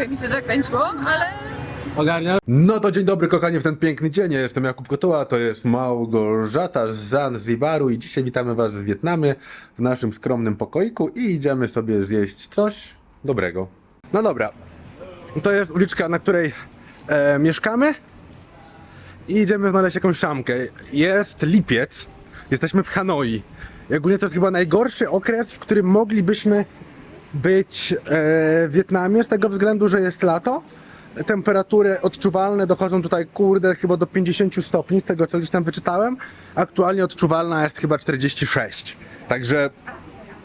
trochę mi się zakręciło, ale Ogarnia? No to dzień dobry kochanie w ten piękny dzień. Ja jestem Jakub Kotuła, to jest Małgorzata z Zanzibaru i dzisiaj witamy was w Wietnamie w naszym skromnym pokoiku i idziemy sobie zjeść coś dobrego. No dobra, to jest uliczka, na której e, mieszkamy i idziemy znaleźć jakąś szamkę. Jest lipiec, jesteśmy w Hanoi. I ogólnie to jest chyba najgorszy okres, w którym moglibyśmy być e, w Wietnamie z tego względu, że jest lato. Temperatury odczuwalne dochodzą tutaj, kurde, chyba do 50 stopni, z tego co gdzieś tam wyczytałem. Aktualnie odczuwalna jest chyba 46. Także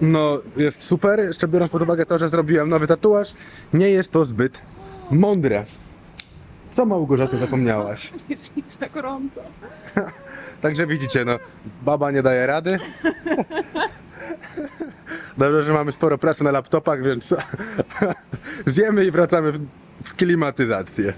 no, jest super. Jeszcze biorąc pod uwagę to, że zrobiłem nowy tatuaż, nie jest to zbyt mądre. Co Małgorzata zapomniałaś? jest mi za gorąco. Także widzicie, no, baba nie daje rady. Dobrze, że mamy sporo pracy na laptopach, więc zjemy i wracamy w, klimatyzację.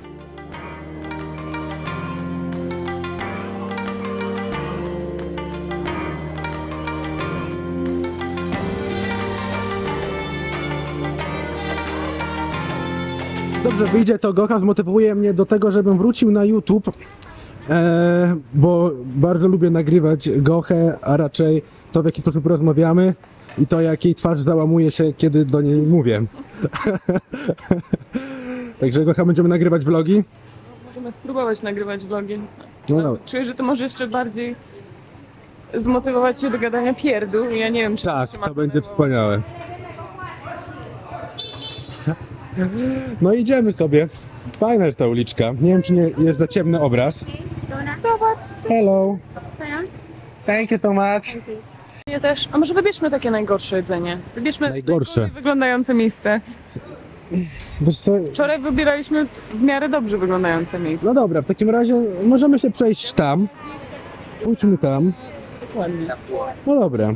Dobrze wyjdzie, to Gocha zmotywuje mnie do tego, żebym wrócił na YouTube, e, bo bardzo lubię nagrywać Gochę, a raczej to w jaki sposób rozmawiamy i to jak jej twarz załamuje się, kiedy do niej mówię. Także Gocha będziemy nagrywać vlogi. Możemy spróbować nagrywać vlogi. No dobra. Czuję, że to może jeszcze bardziej zmotywować cię do gadania pierdół. Ja nie wiem, czy Tak, się ma to będzie wspaniałe. No idziemy sobie. Fajna jest ta uliczka. Nie wiem, czy nie jest za ciemny obraz. Zobacz. Hello. Thank you so much. Ja też. A może wybierzmy takie najgorsze jedzenie? Wybierzmy Najgorsze. najgorzej wyglądające miejsce. Wiesz co, Wczoraj wybieraliśmy w miarę dobrze wyglądające miejsce. No dobra, w takim razie możemy się przejść tam. Pójdźmy tam. Dokładnie. No dobra.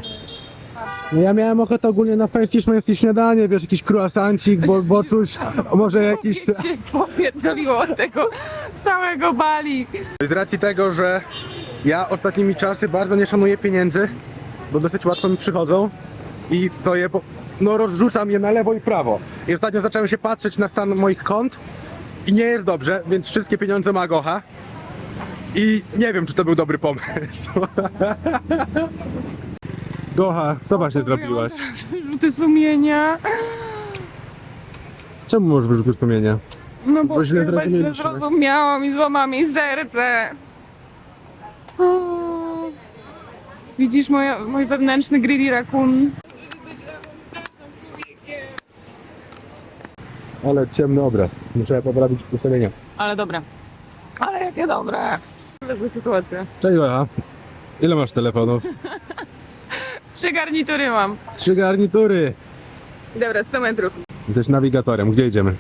No ja miałem ochotę ogólnie na fancy szmańskie śniadanie, wiesz, jakiś croissancik, bo, boczuś, może jakiś... się popierdoliło od tego całego Bali. Z racji tego, że ja ostatnimi czasy bardzo nie szanuję pieniędzy, bo dosyć łatwo mi przychodzą i to je, po, no rozrzucam je na lewo i prawo. I ostatnio zacząłem się patrzeć na stan moich kont i nie jest dobrze, więc wszystkie pieniądze ma Gocha. I nie wiem, czy to był dobry pomysł. Gocha, co właśnie zrobiłaś? Wyrzuty sumienia. Czemu możesz wyrzucić sumienia? No bo, Bo źle źle zrozumiałam i złamała mi serce. O. Widzisz moja, mój wewnętrzny greedy raccoon? Ale ciemny obraz. Muszę poprawić ustawienia. Ale dobre. Ale jakie dobre. Za sytuację. Cześć Gocha. Ile masz telefonów? Trzy garnitury mam. Trzy garnitury. Dobra, 100 metrów. Jesteś nawigatorem. Gdzie idziemy?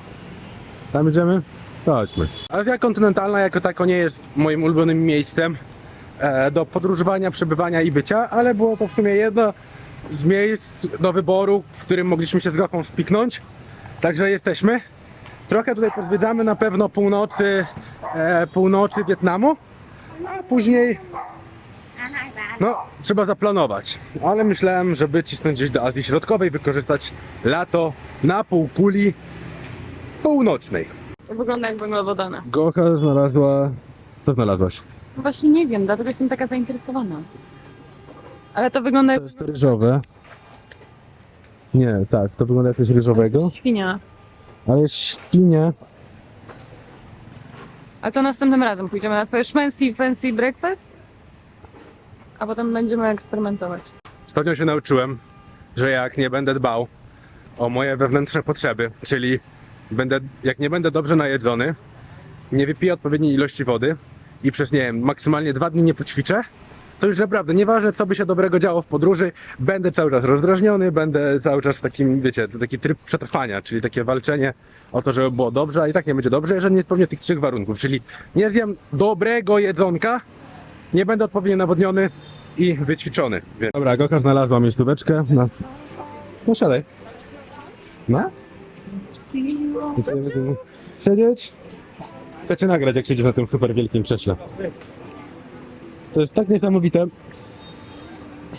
Tam idziemy? To chodźmy. Azja kontynentalna jako tako nie jest moim ulubionym miejscem do podróżowania, przebywania i bycia, ale było to w sumie jedno z miejsc do wyboru, w którym mogliśmy się z Gochą spiknąć. Także jesteśmy. Trochę tutaj pozwiedzamy na pewno północy, e, północy Wietnamu, a później no, trzeba zaplanować. Ale myślałem, żeby cisnąć gdzieś do Azji Środkowej, wykorzystać lato na półkuli północnej. To wygląda jak węglowodany. Gocha znalazła... Co znalazłaś? No Właśnie nie wiem, dlatego jestem taka zainteresowana. Ale to wygląda jak To jest ryżowe. Nie, tak, to wygląda jak coś ryżowego. świnia. Ale jest świnia. A to następnym razem pójdziemy na twoje fancy, fancy breakfast? A potem będziemy eksperymentować. Ostatnio się nauczyłem, że jak nie będę dbał o moje wewnętrzne potrzeby, czyli będę, jak nie będę dobrze najedzony, nie wypiję odpowiedniej ilości wody i przez, nie wiem, maksymalnie dwa dni nie poćwiczę, to już naprawdę, nieważne co by się dobrego działo w podróży, będę cały czas rozdrażniony, będę cały czas w takim, wiecie, taki tryb przetrwania, czyli takie walczenie o to, żeby było dobrze, a i tak nie będzie dobrze, jeżeli nie spełnię tych trzech warunków, czyli nie zjem dobrego jedzonka, nie będę odpowiednio nawodniony i wyćwiczony. Więc Dobra, Gocha znalazła miejscóweczkę. No, no siadaj. No? Siedzieć? Cię nagrać, jak siedzisz na tym super wielkim krześle. To jest tak niesamowite.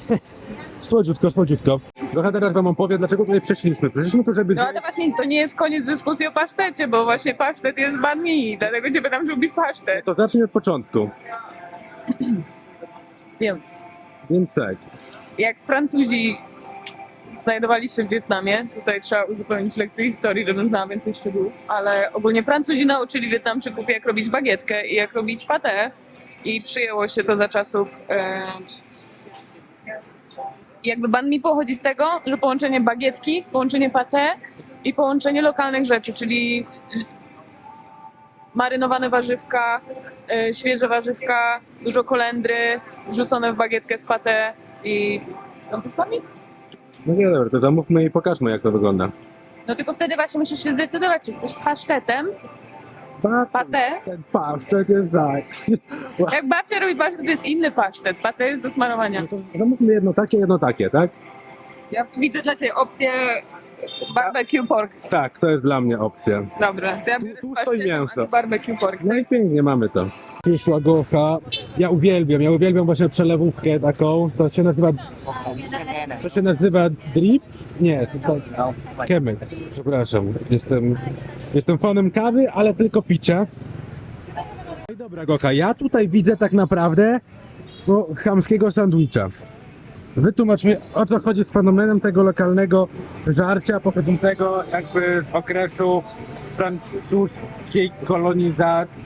Słodziutko, słodziutko. Gocha teraz wam opowie, dlaczego tutaj przyszliśmy. Przyszliśmy tu, żeby No ale właśnie to nie jest koniec dyskusji o pasztecie, bo właśnie pasztet jest banh mi, dlatego cię pytam, czy lubisz pasztet. To zacznij od początku. Więc Więc tak. jak Francuzi znajdowali się w Wietnamie, tutaj trzeba uzupełnić lekcję historii, żebym znała więcej szczegółów, ale ogólnie Francuzi nauczyli Wietnamczyków jak robić bagietkę i jak robić patę i przyjęło się to za czasów... E... Jakby banh mi pochodzi z tego, że połączenie bagietki, połączenie patę i połączenie lokalnych rzeczy, czyli marynowane warzywka, e, świeże warzywka, dużo kolendry, wrzucone w bagietkę z patę i z nami? No nie, dobra, to zamówmy i pokażmy, jak to wygląda. No tylko wtedy właśnie musisz się zdecydować, czy chcesz z pasztetem, Pa- patę. Ten pasztet jest tak. Jak babcia robi pasztet, to jest inny pasztet. Patę jest do smarowania. No to zamówmy jedno takie, jedno takie, tak? Ja widzę dla Ciebie opcję barbecue pork. Tak, to jest dla mnie opcja. Dobra, to ja biorę mięso. a ty barbecue pork. No i pięknie mamy to. Przyszła gocha. Ja uwielbiam, ja uwielbiam właśnie przelewówkę taką. To się nazywa. To się nazywa drip? Nie, to, Kemek. Przepraszam. Jestem, jestem fanem kawy, ale tylko picia. No i dobra, Gocha, ja tutaj widzę tak naprawdę no, chamskiego sandwicha. Wytłumacz mi, o co chodzi z fenomenem tego lokalnego żarcia pochodzącego jakby z okresu francuskiej kolonizacji.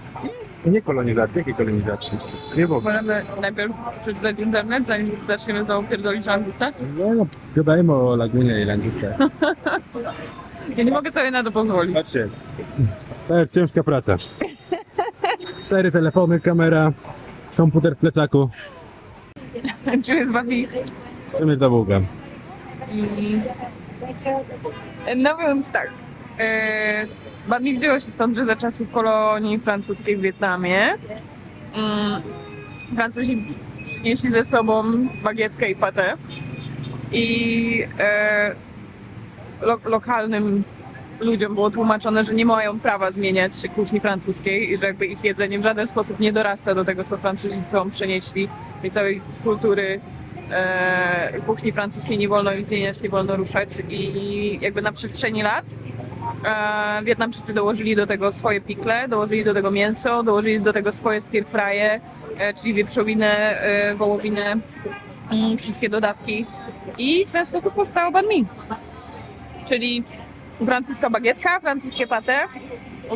Nie kolonizacji, jakiej kolonizacji? Nie było. Możemy najpierw przeczytać internet, zanim zaczniemy znowu pierdolić langusta. No, gadajmy o Lagunie i Landzice. Ja nie mogę sobie na to pozwolić. Patrzcie, to jest ciężka praca. Cztery telefony, kamera, komputer w plecaku. Czym jest Babi? Czym jest zabuga? No więc tak. E, Babi wzięło się stąd, że za czasów kolonii francuskiej w Wietnamie mm, Francuzi przynieśli ze sobą bagietkę i patę i e, lo, lokalnym ludziom było tłumaczone, że nie mają prawa zmieniać kuchni francuskiej i że jakby ich jedzenie w żaden sposób nie dorasta do tego, co Francuzi ze sobą przenieśli i całej kultury e, kuchni francuskiej nie wolno im zmieniać, nie wolno ruszać i jakby na przestrzeni lat e, Wietnamczycy dołożyli do tego swoje pikle, dołożyli do tego mięso, dołożyli do tego swoje stir e, czyli wieprzowinę, e, wołowinę, mm, wszystkie dodatki i w ten sposób powstało banh mi. Czyli francuska bagietka, francuskie pate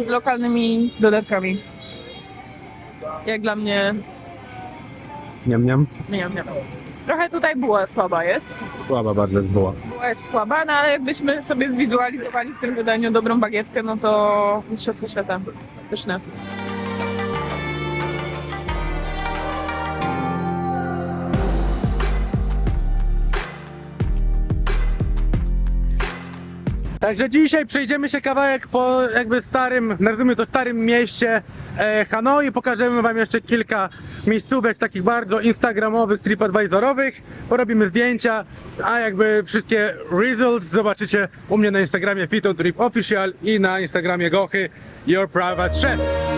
z lokalnymi dodatkami. Jak dla mnie, Niam, niam. nie wiem. Trochę tutaj była słaba jest. Słaba bardzo była. Była jest słaba, no ale jakbyśmy sobie zwizualizowali w tym wydaniu dobrą bagietkę, no to Mistrzostwo Świata. Pyszne. Także dzisiaj przejdziemy się kawałek po jakby starym, nazwijmy to starym mieście Hanoi. Pokażemy wam jeszcze kilka miejscówek takich bardzo instagramowych, tripadvisorowych. Porobimy zdjęcia, a jakby wszystkie results zobaczycie u mnie na Instagramie Fito Trip Official i na Instagramie Gochy Your Private Chef.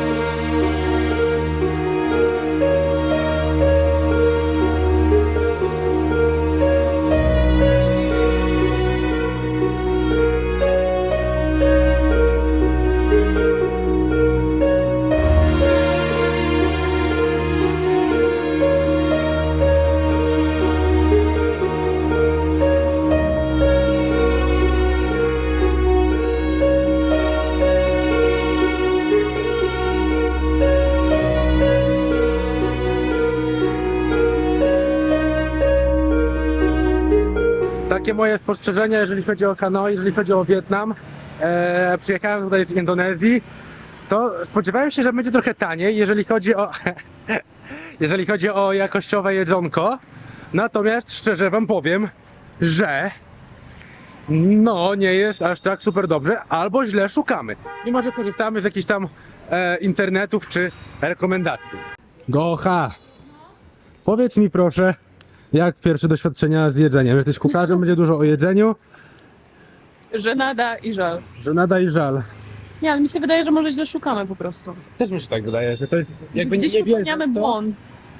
Takie moje spostrzeżenia, jeżeli chodzi o Hanoi, jeżeli chodzi o Wietnam. E, przyjechałem tutaj z Indonezji, to spodziewałem się, że będzie trochę taniej, jeżeli chodzi o, jeżeli chodzi o jakościowe jedzonko. Natomiast szczerze wam powiem, że no nie jest aż tak super dobrze, albo źle szukamy. Mimo, że korzystamy z jakichś tam e, internetów czy rekomendacji. Gocha! Powiedz mi proszę, jak pierwsze doświadczenia z jedzeniem? Jesteś kucharzem, będzie dużo o jedzeniu, Żenada i żal. że nada i żal. Nie, ale mi się wydaje, że może źle szukamy po prostu. Też mi się tak wydaje, że to jest jakby Gdzieś nie wierzę popełniamy w to, błąd.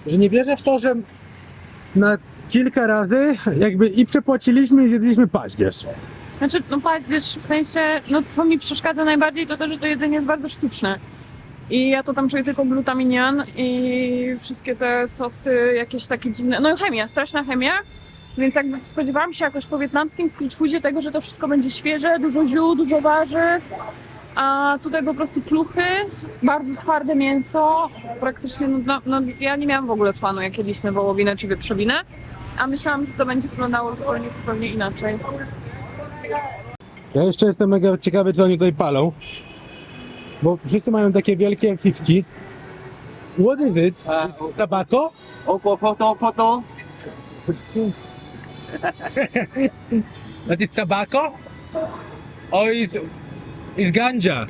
że nie wierzę w to, że na kilka razy jakby i przepłaciliśmy i zjedliśmy paździerz. Znaczy, no paździerz, w sensie, no co mi przeszkadza najbardziej, to to, że to jedzenie jest bardzo sztuczne. I ja to tam czuję tylko glutaminian i wszystkie te sosy jakieś takie dziwne, no chemia, straszna chemia. Więc jakby spodziewałam się jakoś po wietnamskim street foodzie tego, że to wszystko będzie świeże, dużo ziół, dużo warzyw. A tutaj po prostu kluchy, bardzo twarde mięso. Praktycznie, no, no, no ja nie miałam w ogóle fanu, jak jedliśmy wołowinę czy wieprzowinę. A myślałam, że to będzie wyglądało zupełnie, zupełnie inaczej. Ja jeszcze jestem mega ciekawy, co oni tutaj palą. Bo wszyscy mają takie wielkie fifki. What is it? Ah, Is tobacco? Oh, for photo, photo. That is tobacco? Or is, is ganja?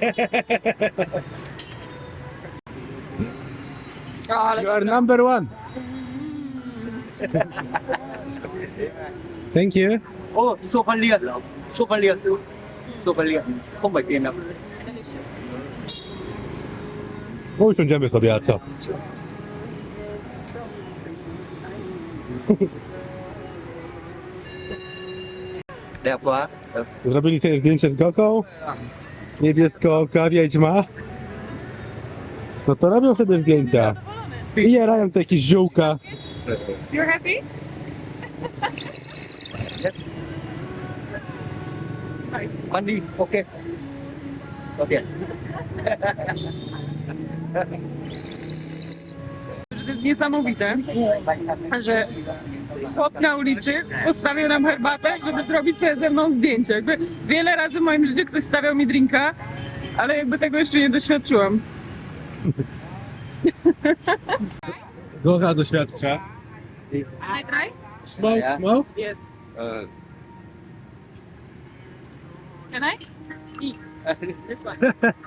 Ale You are number one. Thank you. Oh, số phân liệt. Số phân liệt. Không phải tiền đâu. Usiądziemy sobie, a co? Đẹp quá. Zrobili sobie zdjęcie z Goką. Niebiesko-oka wiedźma. No to robią sobie zdjęcia. I jarają tu jakieś ziółka. You're happy? Ăn đi. Ok. Có tiền. Że to jest niesamowite, że chłop na ulicy postawił nam herbatę, żeby zrobić sobie ze mną zdjęcie. Jakby wiele razy w moim życiu ktoś stawiał mi drinka, ale jakby tego jeszcze nie doświadczyłam. Gocha doświadcza. Can I try? Smoke, smoke? Yes. Can I? This one.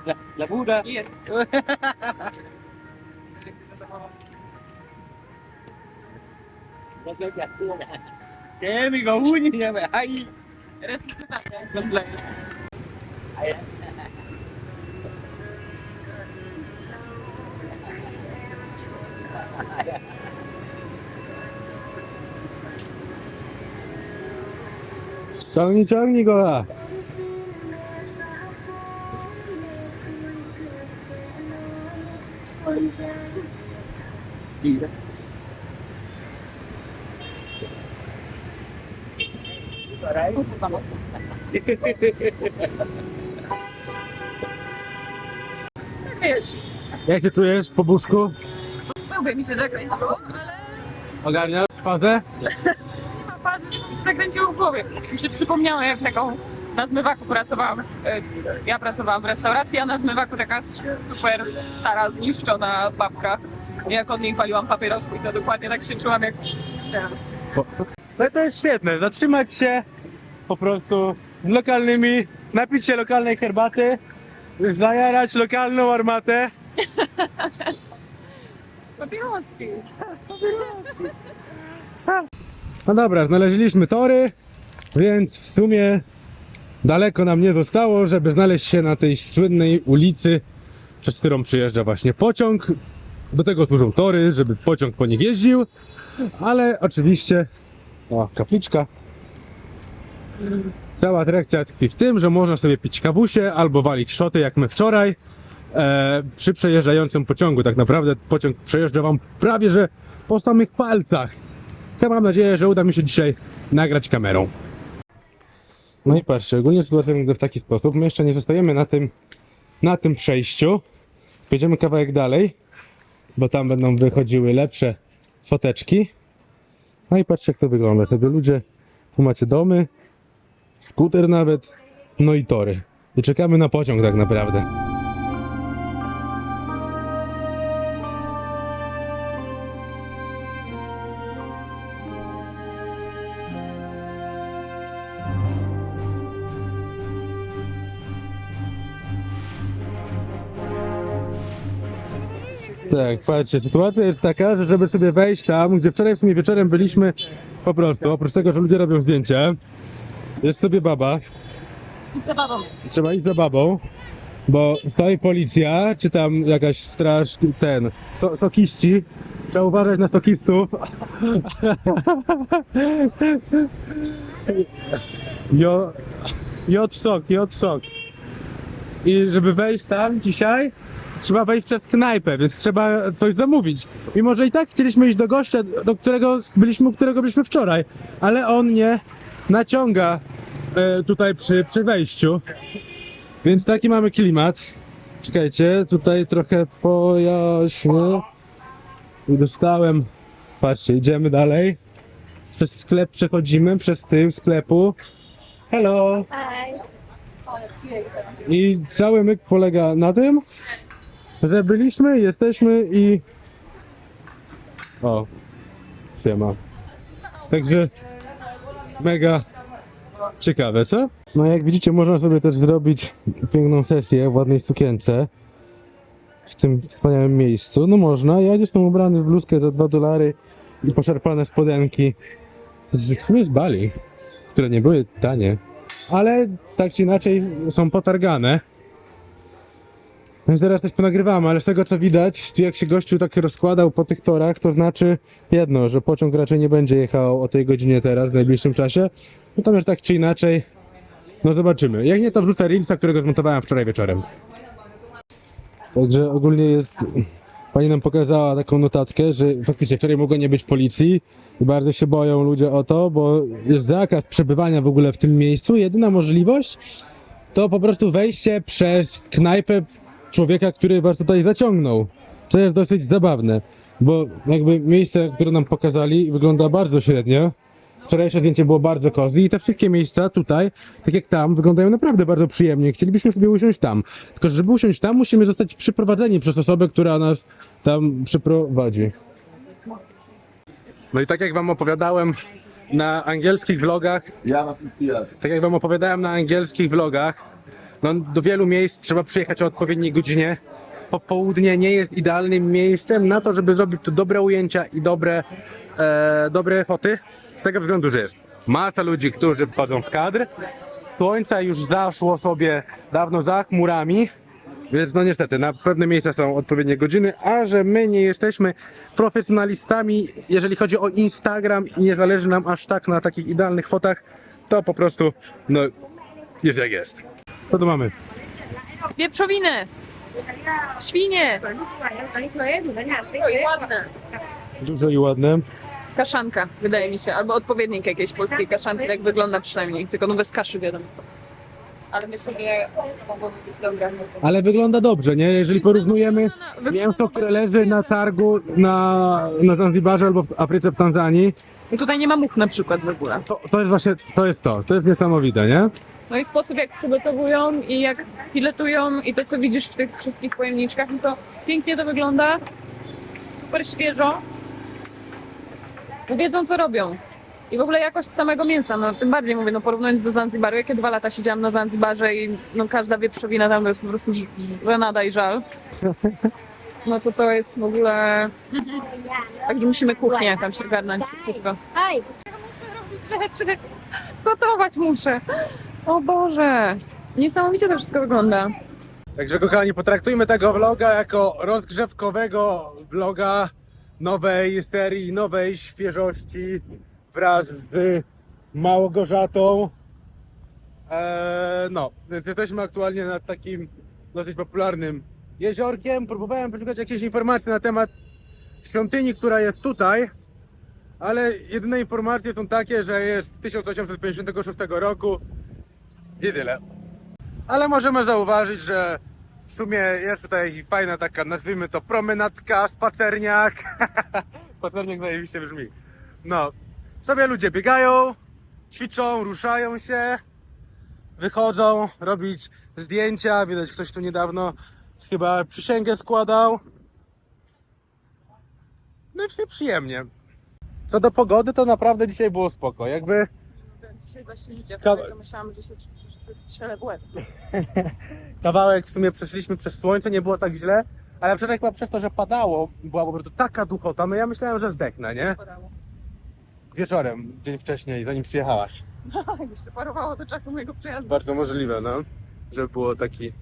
La, la Buddha. Yes. Thế mi có như vậy hay Resuscita Dâm lại 정정이거라 Gocha. Gì đấy. Wiesz, Jak się czujesz po buszku? lubię mi się zakręciło, ale Ogarniasz fazę? ma fazy, mi się zakręciło w głowie. Mi się przypomniało, jak taką na zmywaku pracowałam. W, e, ja pracowałam w restauracji, a na zmywaku taka super stara, zniszczona babka. Jak od niej paliłam papieroski, to dokładnie tak się czułam jak teraz. No to jest świetne, zatrzymać się po prostu z lokalnymi, napić się lokalnej herbaty, zajarać lokalną armatę. Papieroski. No dobra, znaleźliśmy tory, więc w sumie daleko nam nie zostało, żeby znaleźć się na tej słynnej ulicy, przez którą przyjeżdża właśnie pociąg. Do tego służą tory, żeby pociąg po nich jeździł, ale oczywiście, o, kapliczka. Cała atrakcja tkwi w tym, że można sobie pić kawusie albo walić szoty jak my wczoraj e, przy przejeżdżającym pociągu. Tak naprawdę pociąg przejeżdża wam prawie że po samych palcach. Ja mam nadzieję, że uda mi się dzisiaj nagrać kamerą. No i patrzcie, ogólnie sytuacja wygląda w taki sposób. My jeszcze nie zostajemy na tym, na tym przejściu. Jedziemy kawałek dalej, bo tam będą wychodziły lepsze foteczki. No i patrzcie, jak to wygląda. Sobie ludzie, tu macie domy, skuter nawet, no i tory. I czekamy na pociąg tak naprawdę. Tak, patrzcie, sytuacja jest taka, że żeby sobie wejść tam, gdzie wczoraj w sumie wieczorem byliśmy po prostu, oprócz tego, że ludzie robią zdjęcia, jest sobie baba, I za babą. trzeba iść za babą, bo stoi policja, czy tam jakaś straż, ten, so, sokiści. Trzeba uważać na sokistów. Jo, jod sok, jod sok. I żeby wejść tam dzisiaj, trzeba wejść przez knajpę, więc trzeba coś zamówić. Mimo, że i tak chcieliśmy iść do gościa, do którego byliśmy, u którego byliśmy wczoraj, ale on nie naciąga e, tutaj przy, przy wejściu. Więc taki mamy klimat. Czekajcie, tutaj trochę pojaśnię. I dostałem. Patrzcie, idziemy dalej. Przez sklep przechodzimy, przez tył sklepu. Hello! I cały myk polega na tym, że byliśmy, jesteśmy i... O, siema. Także mega ciekawe, co? No jak widzicie, można sobie też zrobić piękną sesję w ładnej sukience w tym wspaniałym miejscu. No można, ja jestem ubrany w bluzkę za 2 dolary i poszarpane spodenki z, w sumie z Bali, które nie były tanie, ale tak czy inaczej są potargane. Więc teraz coś ponagrywamy, ale z tego co widać, jak się gościu tak rozkładał po tych torach, to znaczy jedno, że pociąg raczej nie będzie jechał o tej godzinie teraz, w najbliższym czasie. No to już tak czy inaczej, no zobaczymy. Jak nie, to wrzucę Reelsa, którego zmontowałem wczoraj wieczorem. Także ogólnie jest... Pani nam pokazała taką notatkę, że faktycznie wczoraj mogło nie być policji i bardzo się boją ludzie o to, bo jest zakaz przebywania w ogóle w tym miejscu. Jedyna możliwość to po prostu wejście przez knajpę człowieka, który was tutaj zaciągnął. To jest dosyć zabawne, bo jakby miejsce, które nam pokazali wygląda bardzo średnio. Wczorajsze zdjęcie było bardzo cozy i te wszystkie miejsca tutaj, tak jak tam, wyglądają naprawdę bardzo przyjemnie. Chcielibyśmy sobie usiąść tam. Tylko żeby usiąść tam, musimy zostać przyprowadzeni przez osobę, która nas tam przyprowadzi. No i tak jak wam opowiadałem na angielskich vlogach, Ja, hier? tak jak wam opowiadałem na angielskich vlogach, no do wielu miejsc trzeba przyjechać o odpowiedniej godzinie. Popołudnie nie jest idealnym miejscem na to, żeby zrobić tu dobre ujęcia i dobre, e, dobre foty. Z tego względu, że jest masa ludzi, którzy wchodzą w kadr. Słońce już zaszło sobie dawno za chmurami. Więc no niestety, na pewne miejsca są odpowiednie godziny, a że my nie jesteśmy profesjonalistami, jeżeli chodzi o Instagram i nie zależy nam aż tak na takich idealnych fotach, to po prostu, no, jest jak jest. Co tu mamy? Wieprzowinę! Świnie! Ładne. Duże i ładne. Kaszanka, wydaje mi się, albo odpowiednik jakiejś polskiej kaszanki, tak wygląda przynajmniej, tylko no bez kaszy wiadomo. Ale myślę, że mogłoby być dobre. Ale wygląda dobrze, nie? Jeżeli porównujemy No, no, mięso, które leży na targu na, na Zanzibarze albo w Afryce, w Tanzanii, I tutaj nie ma much na przykład w ogóle. to, to jest właśnie, to jest to. To jest niesamowite, nie? No i sposób jak przygotowują i jak filetują i to co widzisz w tych wszystkich pojemniczkach, no to pięknie to wygląda. Super świeżo. Wiedzą co robią. I w ogóle jakość samego mięsa, no tym bardziej mówię, no porównując do Zanzibaru, jakie dwa lata siedziałam na Zanzibarze i no każda wieprzowina tam to jest po prostu żenada i żal. No to to jest w ogóle... Także musimy kuchnię tam się garnąć szybciutko. Gotować muszę. O Boże. Niesamowicie to wszystko wygląda. Także kochani, potraktujmy tego vloga jako rozgrzewkowego vloga nowej serii, nowej świeżości wraz z Małgorzatą. Eee, no, więc jesteśmy aktualnie nad takim dosyć popularnym jeziorkiem. Próbowałem poszukać jakiejś informacji na temat świątyni, która jest tutaj, ale jedyne informacje są takie, że jest z 1856 roku i tyle. Ale możemy zauważyć, że w sumie jest tutaj fajna taka, nazwijmy to promenadka, spacerniak. spacerniak zajebiście brzmi. No, sobie ludzie biegają, ćwiczą, ruszają się, wychodzą robić zdjęcia. Widać, ktoś tu niedawno chyba przysięgę składał. No i przyjemnie. Co do pogody, to naprawdę dzisiaj było spoko. Jakby Dzisiaj właśnie życia Ka- myślałam, że się, że strzelę w łeb. kawałek w sumie przeszliśmy przez słońce, nie było tak źle, ale wczoraj chyba przez to, że padało, była po prostu taka duchota, no ja myślałem, że zdechnę, nie? Padało. Wieczorem, dzień wcześniej, zanim przyjechałaś. Jeszcze parowało do czasu mojego przyjazdu. Bardzo możliwe, no, żeby było taki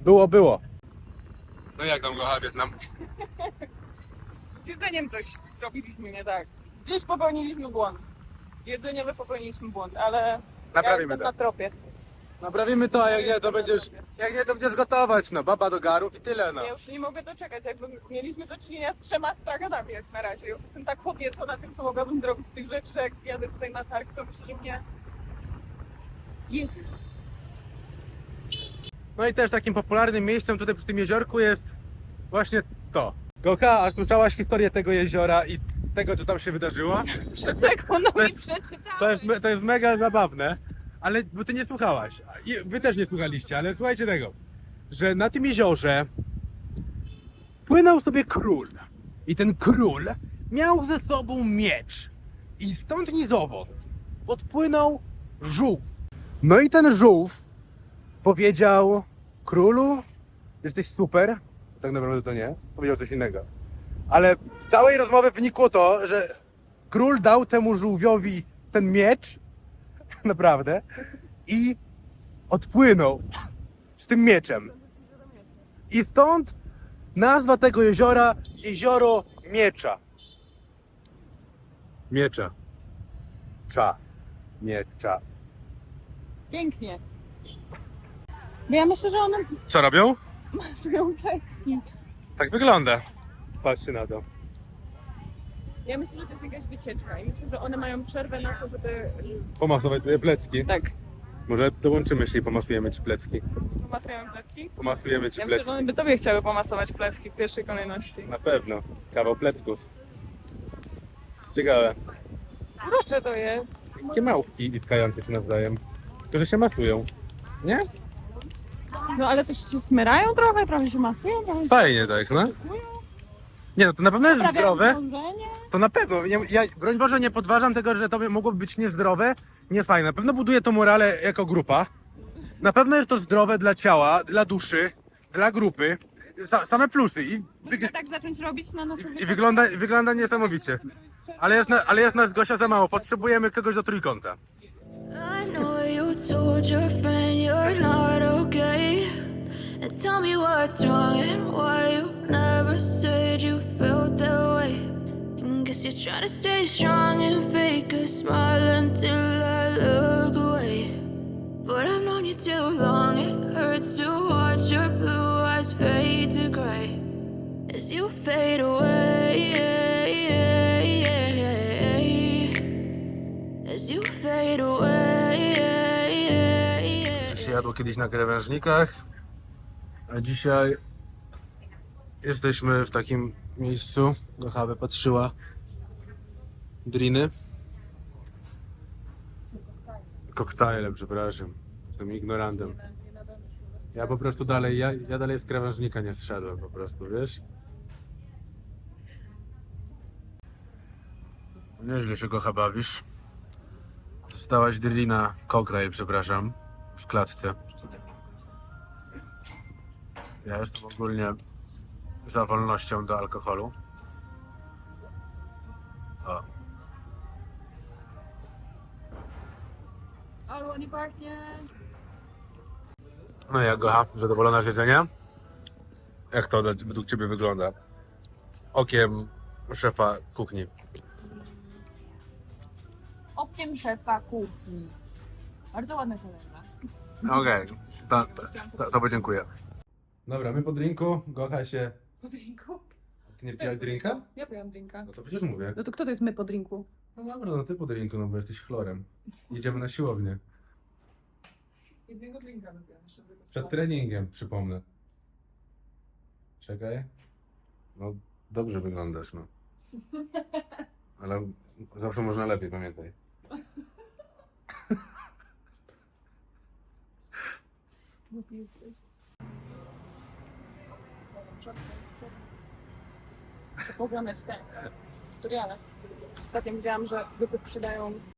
Było, było. No jak tam Gocha Wietnam? Z jedzeniem coś zrobiliśmy nie tak. Gdzieś popełniliśmy błąd. Jedzeniowy popełniliśmy błąd, ale ja Naprawimy jestem to. na tropie. Naprawimy to, a jak nie, to będziesz... na. Jak nie, to będziesz gotować, no. Baba do garów i tyle, no. Ja już nie mogę doczekać, jakby mieliśmy do czynienia z trzema straganami jak na razie. Ja jestem tak podniecona tym, co mogłabym zrobić z tych rzeczy, że jak jadę tutaj na targ, to myślę, że mnie... Jezus. No i też takim popularnym miejscem tutaj przy tym jeziorku jest właśnie to. Gocha, a słyszałaś historię tego jeziora i tego, co tam się wydarzyło? Przed sekundą To mi jest- przeczytałeś. To jest, me- to jest mega zabawne, ale bo ty nie słuchałaś. I wy też nie słuchaliście, ale słuchajcie tego, że na tym jeziorze płynął sobie król. I ten król miał ze sobą miecz. I stąd ni zowąd podpłynął żółw. No i ten żółw powiedział królu, jesteś super. Tak naprawdę to nie, powiedział coś innego. Ale z całej rozmowy wynikło to, że król dał temu żółwiowi ten miecz, naprawdę, i odpłynął z tym mieczem. I stąd nazwa tego jeziora Jezioro Miecza. Miecza. Cza. Miecza. Pięknie. Bo ja myślę, że one Co robią? masują plecki. Tak wygląda. Patrzcie na to. Ja myślę, że to jest jakaś wycieczka i myślę, że one mają przerwę na to, żeby Pomasować sobie plecki. tak, Może dołączymy się i pomasujemy ci plecki. pomasują plecki. Pomasujemy ci Ja myślę, plecki. że one by tobie chciały pomasować plecki w pierwszej kolejności. Na pewno. Kawał plecków. Ciekawe. Urocze to jest. Takie małpki iskające się nawzajem, które się masują. Nie? No ale też się smyrają trochę, trochę się masują, trochę się Fajnie tak, no. Nie no, to na pewno jest zdrowe. To na pewno. Ja, ja broń Boże nie podważam tego, że to by mogło być niezdrowe, niefajne. Na pewno buduje to morale jako grupa. Na pewno jest to zdrowe dla ciała, dla duszy, dla grupy. Sa, same plusy i, tak zacząć robić na naszą i wygląda, wygląda niesamowicie. Ale jest, na, ale jest nas Gosia za mało. Potrzebujemy kogoś do trójkąta. I know you told your friend you're not okay. And tell me what's wrong and why you never said you felt that way. Guess you're trying to stay strong and fake a smile until I look away. But I've known you too long, it hurts to watch your blue eyes fade to gray as you fade away. As you fade away. Czy jadło kiedyś na krawężnikach, a dzisiaj jesteśmy w takim miejscu. Gocha patrzyła driny. Koktajle, przepraszam. Jestem ignorantem. Ja po prostu dalej, ja, ja dalej z krawężnika nie zszedłem po prostu, wiesz? Nieźle się Gocha bawisz. Dostałaś drina, koktajl, przepraszam, w klatce. Ja jestem ogólnie za wolnością do alkoholu. Pachnie. No jak Gocha, zadowolona z jedzenia? Jak to według Ciebie wygląda? Okiem szefa kuchni. Okiem szefa kuchni. Bardzo ładne kolana. Okej, to, to, podziękuję. Dobra, my po drinku, Gocha się... Po drinku? Ty nie piłaś drinka? Ja piłam drinka. No to przecież mówię. No to kto to jest my po drinku? No dobra, no ty po drinku, no bo jesteś chlorem. Idziemy na siłownię. Jednego jeszcze Przed treningiem, przypomnę. Czekaj. No, dobrze wyglądasz, no. Ale zawsze można lepiej, pamiętaj. Głupi jesteś. Chcę pooglądać te tutoriale. Ostatnio widziałam, że dupy sprzedają